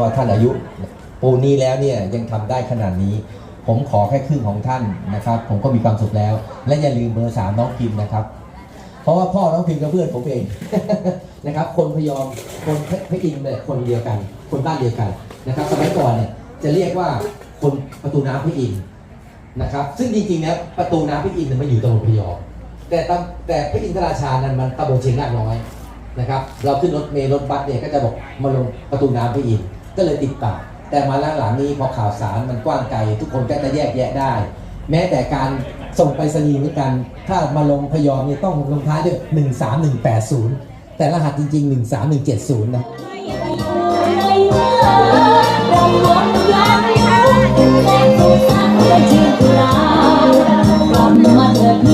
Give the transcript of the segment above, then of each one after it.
ว่าท่านอายุปูนี้แล้วเนี่ยยังทำได้ขนาดนี้ ผมขอแค่ครึ่งของท่านนะครับ ผมก็มีความสุขแล้ว และอย่าลืมเบอร์สามน้องพิมพ์นะครับ เพราะว่าพ่อน้องพิมพ์ก็เพื่อนผมเองนะครับ คนพยอมคนพระอินทร์เนี่ยคนเดียวกัน คนบ้านเดียวกันนะครับ สมัยก่อนเนี่ยจะเรียกว่าคนประตูน้ำพระอินทร์นะครับ ซึ่งจริงๆแล้วประตูน้ำพระอินทร์เนี่ยมันอยู่ตำบลพยอมแต่ตำแต่พระอินทราชานั้นมันตำบลเชียงรากน้อยนะครับ เราขึ้นรถเมล์รถบัสเนี่ยก็จะบอกมาลงประตูน้ำพระอินทร์ ก็เลยติดปากแต่มาหลังๆนี้พอข่าวสารมันกว้างไกลทุกคนก็จะแยกแยะได้ แม้แต่การส่งไปรษณีย์เหมือนกัน ถ้ามาลงพยอมเนี่ยต้องลงท้ายด้วย 13180 แต่รหัสจริง ๆ 13170 นะ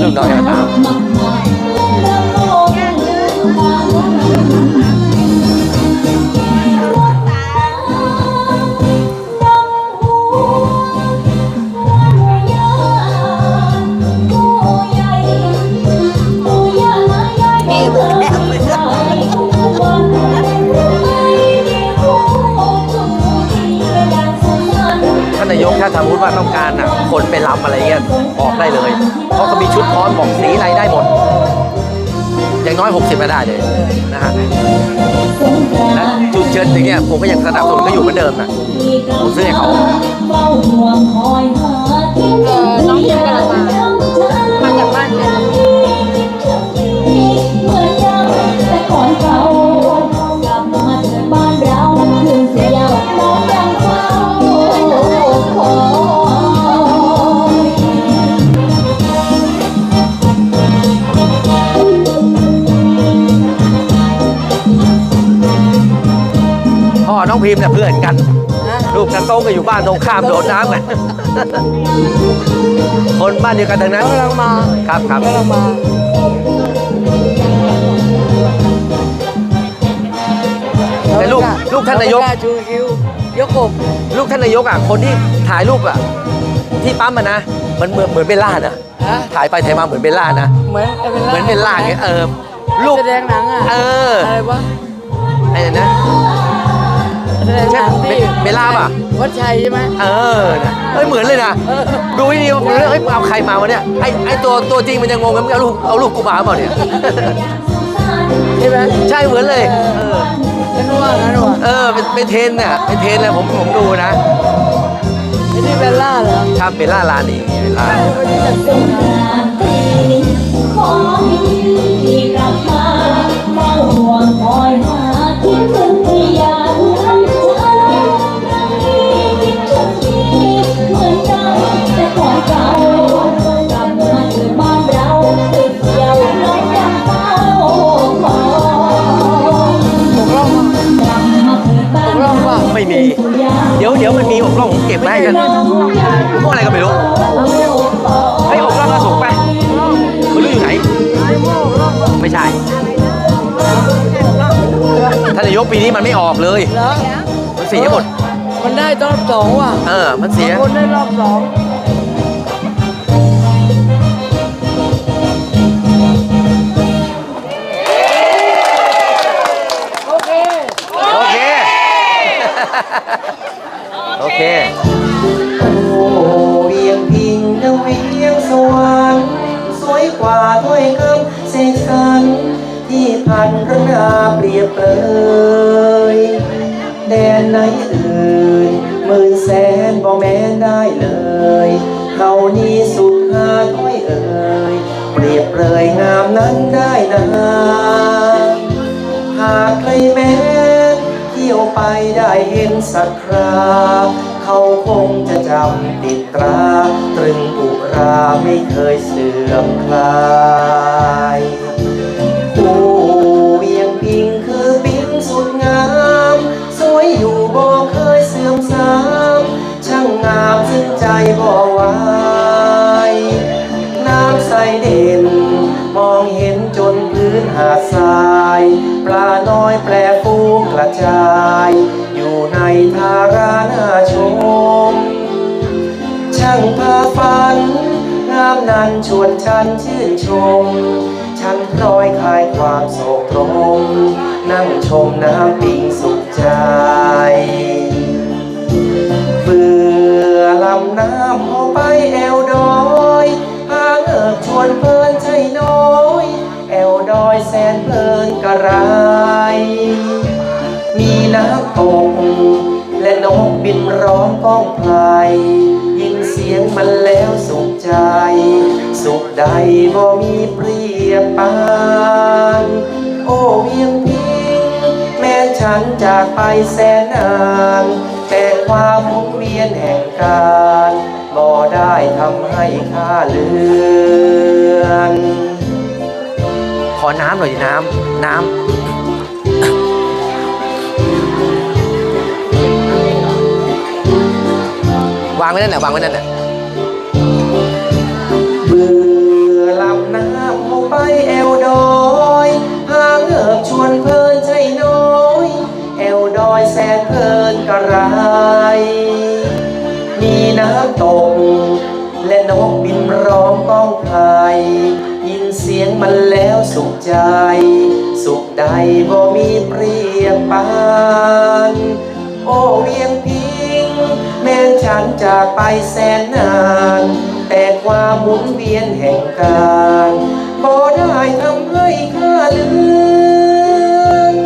ลูกน้อยก็ตา ไปลำอะไรเงี้ยออกได้เลยเพราะเขามีชุดพร้อมบอกสีอะไรได้หมด อย่างน้อย 60ก็ได้เลยนะฮะและจุดเชิญอย่างเงี้ยผมก็ยังสนับสนุนก็อยู่เหมือนเดิมนะผมซื้อให้เขาเออน้องพิมกำลังมา พ่อน้องพิมพ์เนี่ยเพื่อนกัน ลูกกันโต้งก็อยู่บ้านตรงข้ามโดดน้ำกัน คนบ้านเดียวกันทั้งนั้นกำลังมาครับครับกำลังมาแต่ลูกลูกท่านนายกเอชูคิ้วยกอกลูกท่านนายกอะคนที่ถ่ายรูปอะที่ปั๊มอะนะ มันเหมือนเหมือนเบลล่านะฮะถ่ายไปถ่ายมาเหมือนเบลล่านะ เหมือนเอเบลล่าเหมือนเบลล่าเงี้ยเออลูกแสดงหนังอะเอออะไรวะไอ้เนี่ยนะ แสดงหนังที่ใช่เบลล่าป่ะ วัดชัยใช่ไหมเออนะเฮ้ยเหมือนเลยนะเออดูให้ดีว่าเฮ้ยเอาใครมาวะเนี่ย ไอ้ไอ้ตัวตัวจริงมันยังงงกันเอาลูกเอาลูกกูมาเปล่าเนี่ย ใช่ไหมใช่เหมือนเลย เออ ฉันว่างั้นว่ะเออ เป็นเป็นเทรนน่ะ เป็นเทรนเลยผมผมดูนะ ไอ้นี่เบลล่าเหรอครับเบลล่าลานีเบลล่าวันนี้จะส่งนะบอกเเก็บไว้ให้กันพวกอะไรก็ไม่รู้ไอ้ยอกล่องกระสุกไปไม่รู้อยู่ไหน ไม่ใช่ท่านนายกปีนี้มันไม่ออกเลยเหรอมันเสียหมด มันได้รอบสองว่ะ เออ มันเสียคนได้รอบสอง นั้นได้นาหากใครแม้เที่ยวไปได้เห็นสักคราเขาคงจะจำติดตรา ตรึงอุราไม่เคยเสื่อมคลายผู้เวียงพิงคือปิงสุดงาม สวยอยู่บ่เคยเสื่อมสาม ช่างงามซึ่งใจบ่ไหวน้ำใสเด่ พื้นหาดทราย ปลาน้อยแปรฟูกระจาย อยู่ในทาราหน้าชม ช่างพาฝันงามนั้นชวนฉันชื่นชม ฉันพลอยคลายความโศกตรม นั่งชมน้ำปิงสุขใจเบื่อลำน้ำพอไปแอ น้ำตก และนกบินร้องก้องไพลยินเสียงมันแล้วสุขใจ สุขใดบ่มีเปรียบปานโอ้เวียงพิงแม้ฉันจากไปแสนนานแต่ความหมุนเวียนแห่งการบ่ได้ทำให้ข้าเลือนขอน้ำหน่อยดิน้ำน้ำางไว้นั่นแหละวางไว้นั่นแหละเบื่อลำน้ำเอาไปแอวดอยหางเอิบชวนเพลินใจน้อยแอวดอยแสนเพลินกระไร มีน้ำตก และนกบินร้องก้องไพยยินเสียงมันแล้วสุขใจ สุขใดบ่มีเปรียบปาน โอ้เวียงพิงแม้ ฉันจากไปแสนนาน แต่ความหมุนเวียนแห่งการบ่ได้ทำให้ข้าลือน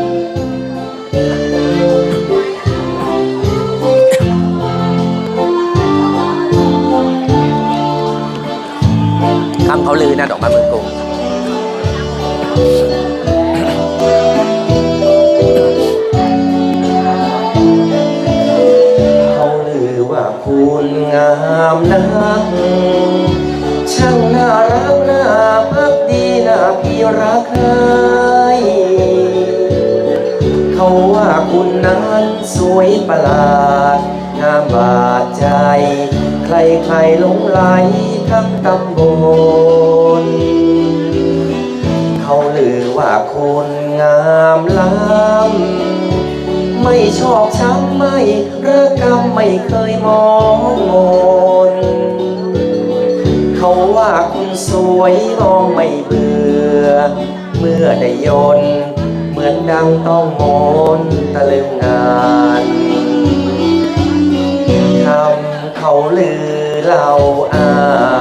คำเขาลือนะดอกไม้เมือง ว่าคุณนั้นสวยประหลาดงามบาดใจ ใครใครหลงไหลทั้งตำบลเขาลือว่าคุณงามล้ำไม่ชอบช้ำไม่ระกำไม่เคยมองมนเขาว่าคุณสวยมองไม่เบื่อ นดังต้องมนตะลึงงานคำเขาลือเล่าอ้า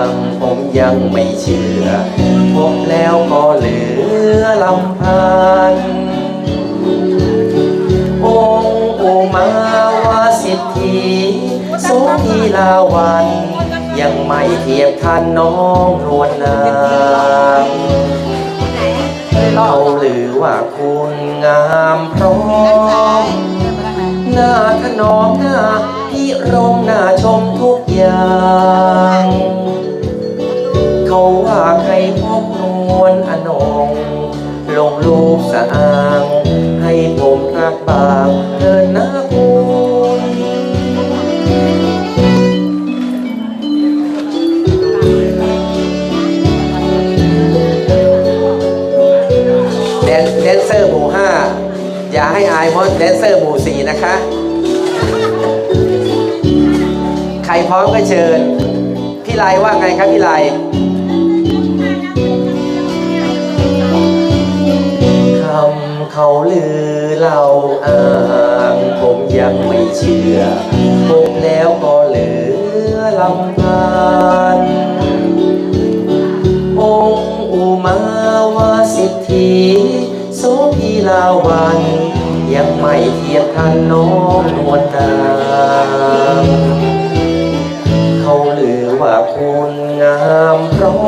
งผมยังไม่เชื่อ พบแล้วก็เหลือลำพันองค์อุมาวาสิทธีโสธีลาวัน ยังไม่เทียบทันน้องนวลนาามพร้อมหน้าถนอมหน้าพิรมหน้าชมทุกอย่าง เขาว่าใครพบนวลอนง ลงลูกสะอาง ให้ผมรักบา อย่าให้อายเพราะแดนเซอร์หมู่สีนะคะ ใครพร้อมก็เชิญ พี่ไลว่าไงครับพี่ไลคำเขาลือเล่าอ้างผมยังไม่เชื่อพบแล้วก็เหลือลำพัง ไม่เทียบทันน้องนวลนางเขาลือว่าคุณงามพร้อ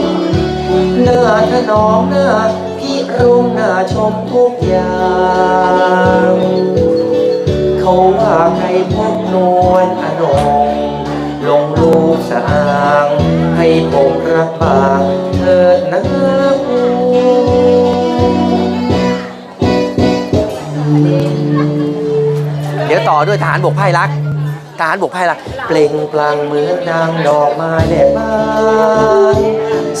มหน้าถนอมหน้าพิรมหน้าชมทุกอย่าง เขาว่าใครพบนวลอนงลงรูปสะอาง ให้ผมรักบางเถิดนะ ยวต่อด้วยทหารบกไพ่รักทหารบกไพ่รัก เปล่งปลั่งเหมือนดังดอกไม้แดดบาน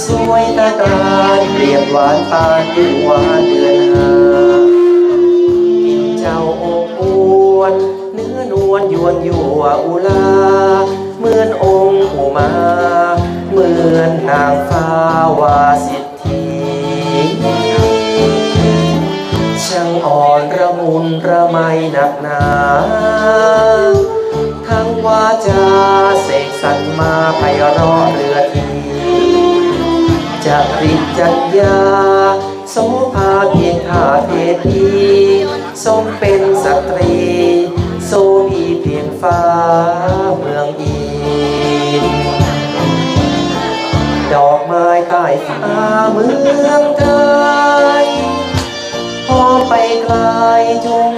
สวยตาตานเปรียบหวานปานดือหวานเดือนหากินเจ้าอบอวดเนื้อนวลยวนยั่วอุลาเหมือนองค์อุมา เหมือนนางฟ้าวาสิ ไมหนักหนา ทั้งวาจาเสกสรรมาไพเราะเรือทีจะริจัญญาโสภาเพียงท่าเทพีสมเป็นสตรีโซมีเพียงฟ้าเมืองอินดอกไม้ใต้ฟ้าเมืองไทยพอไปไกลจง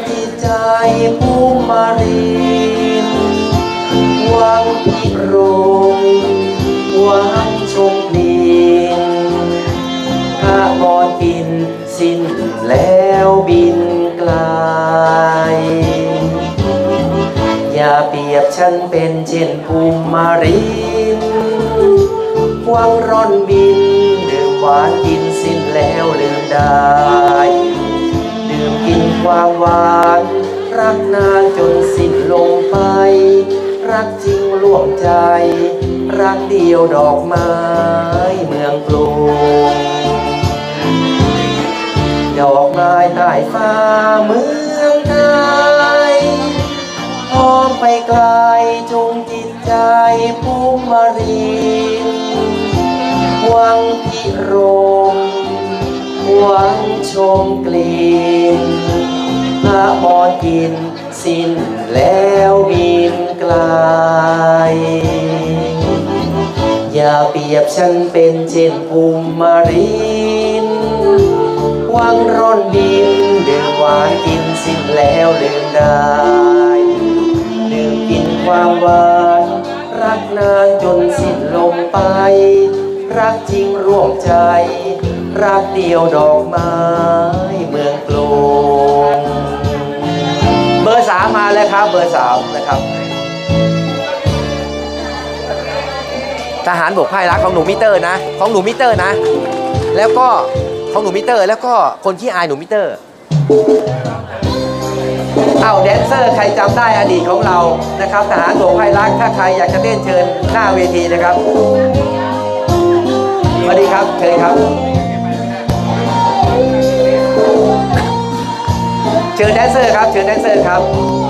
มารินวังพิรมวังชมกลิ่นพระบอนกินสิ้นแล้วบินไกล อย่าเปรียบฉันเป็นเช่นภูมิมารินวังร่อนบินดื่มหวานกินสิ้นแล้วลืมได้ ดื่มกินความหวาน รักนานจนสิ้นลงไป รักจริงล่วงใจ รักเดียวดอกไม้เมืองกรุงดอกไม้ใต้ฟ้าเมืองไทยพอมไปไกลจงจิตใจภูมิมารินหวังพิรมหวังชมกลิ่น พระบอนกิน สิ้นแล้วบินไกล อย่าเปรียบฉันเป็นเช่นภูมิมารินวังร่อนบินเดื่มหวานกินสิ้นแล้วลืมได้ดื่มกินความหวานรักนานจนสิ้นลมไป รักจริงร่วมใจ รักเดียวดอกไม้เมืองกรุงเบอร์ สามมาแล้วครับ เบอร์สามนะครับ ทหารบกพ่รักของหนูมิเตอร์นะ ของหนูมิเตอร์นะ แล้วก็ของหนูมิเตอร์ แล้วก็คนที่อายหนูมิเตอร์เอาแดนเซอร์ใครจำได้อดีตของเรานะครับทหารบกไพ่รักถ้าใครอยากจะเต้นเชิญหน้าเวทีนะครับสวัสดีครับเชิญครับ เชิญแดนเซอร์ครับ เชิญแดนเซอร์ครับ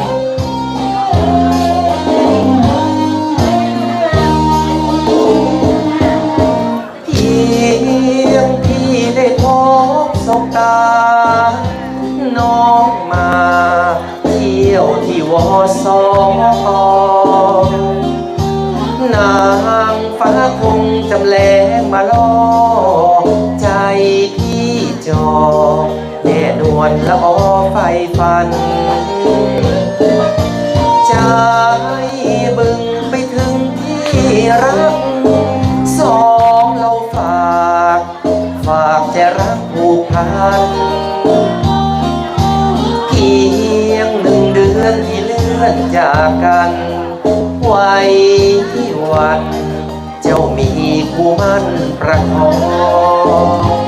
วัน เจ้ามีคู่มั่นประคอง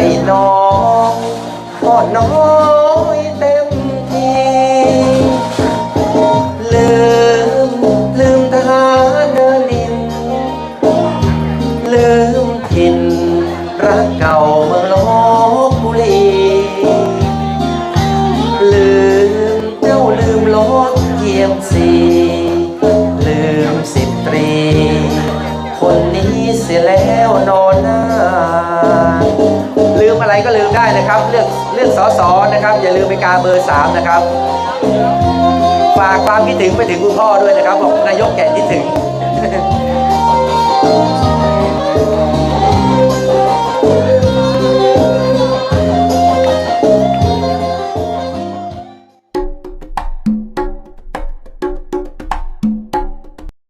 นให้น้องก็น้อยเต็มทีลืมลืมทารเดินดิน ลืมถิ่นรักเก่าเมืองลบบุรีลืมเจ้าลืมรถเกียมสีลืมสิบตรี คนนี้เสียแล้วนอนหน้า นะครับ เลือกเลือกสสนะครับ อย่าลืมไปกาเบอร์สามนะครับ ฝากความคิดถึงไปถึงคุณพ่อด้วยนะครับบอกนายกแก่คิดถึง